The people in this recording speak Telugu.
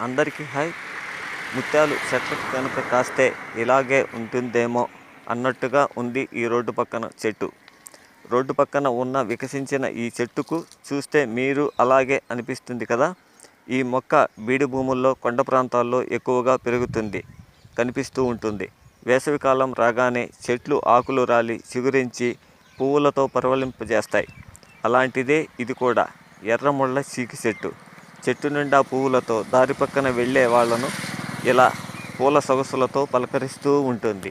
అందరికీ హాయ్ ముత్యాలు చెట్లకు కనుక కాస్తే ఇలాగే ఉంటుందేమో అన్నట్టుగా ఉంది ఈ రోడ్డు పక్కన చెట్టు. రోడ్డు పక్కన ఉన్న వికసించిన ఈ చెట్టుకు చూస్తే మీరు అలాగే అనిపిస్తుంది కదా? ఈ మొక్క బీడు భూముల్లో కొండ ప్రాంతాల్లో ఎక్కువగా పెరుగుతుంది కనిపిస్తూ ఉంటుంది. వేసవికాలం రాగానే చెట్లు ఆకులు రాలి చిగురించి పువ్వులతో పరవలింపజేస్తాయి. అలాంటిదే ఇది కూడా. ఎర్రముళ్ళ చీకి చెట్టు. చెట్టు నిండా పువ్వులతో దారి పక్కన వెళ్ళే వాళ్ళను ఇలా పూల సొగసులతో పలకరిస్తూ ఉంటుంది.